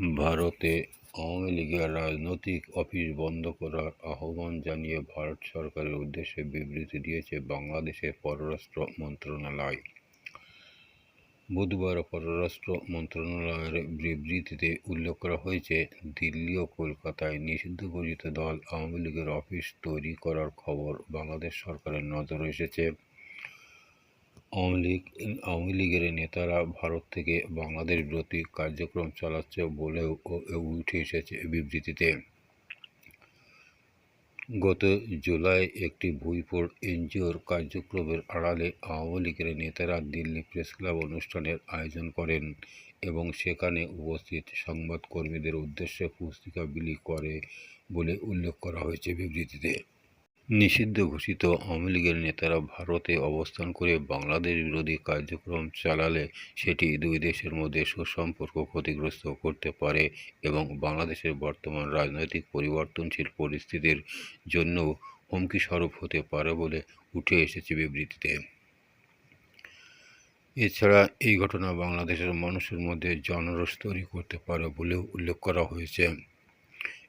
ভারতে আওয়ামী লীগের রাজনৈতিক অফিস বন্ধ করার আহ্বান জানিয়ে ভারত সরকারের উদ্দেশ্যে বিবৃতি দিয়েছে বাংলাদেশের পররাষ্ট্র মন্ত্রণালয়। বুধবার পররাষ্ট্র মন্ত্রণালয়ের বিবৃতিতে উল্লেখ করা হয়েছে, দিল্লি ও কলকাতায় নিষিদ্ধ ঘোষিত দল আওয়ামী লীগের অফিস তৈরি করার খবর বাংলাদেশ সরকারের নজরে এসেছে। আওয়ামী লীগ, আওয়ামী লীগের নেতারা ভারত থেকে বাংলাদেশ বিরোধী কার্যক্রম চালাচ্ছে বলেও উঠে এসেছে বিবৃতিতে। গত জুলাই একটি ভুইফোর এনজিওর কার্যক্রমের আড়ালে আওয়ামী লীগের নেতারা দিল্লি প্রেস ক্লাব অনুষ্ঠানের আয়োজন করেন এবং সেখানে উপস্থিত সংবাদকর্মীদের উদ্দেশ্যে পুস্তিকা বিলি করে বলে উল্লেখ করা হয়েছে বিবৃতিতে। নিষিদ্ধ ঘোষিত আওয়ামী লীগের নেতারা ভারতে অবস্থান করে বাংলাদেশ বিরোধী কার্যক্রম চালালে সেটি দুই দেশের মধ্যে সুসম্পর্ক ক্ষতিগ্রস্ত করতে পারে এবং বাংলাদেশের বর্তমান রাজনৈতিক পরিবর্তনশীল পরিস্থিতির জন্যও হুমকিস্বরূপ হতে পারে বলে উঠে এসেছে বিবৃতিতে। এছাড়া এই ঘটনা বাংলাদেশের মানুষের মধ্যে জনরোষ তৈরি করতে পারে বলেও উল্লেখ করা হয়েছে।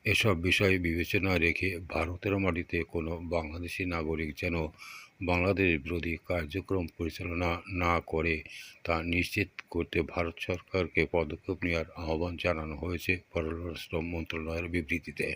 এসব বিষয় বিবেচনা রেখে ভারতের মাটিতে কোনো বাংলাদেশি নাগরিক যেন বাংলাদেশ বিরোধী কার্যক্রম পরিচালনা না করে, তা নিশ্চিত করতে ভারত সরকারকে পদক্ষেপ নেওয়ার আহ্বান জানানো হয়েছে পররাষ্ট্র মন্ত্রণালয়ের বিবৃতিতে।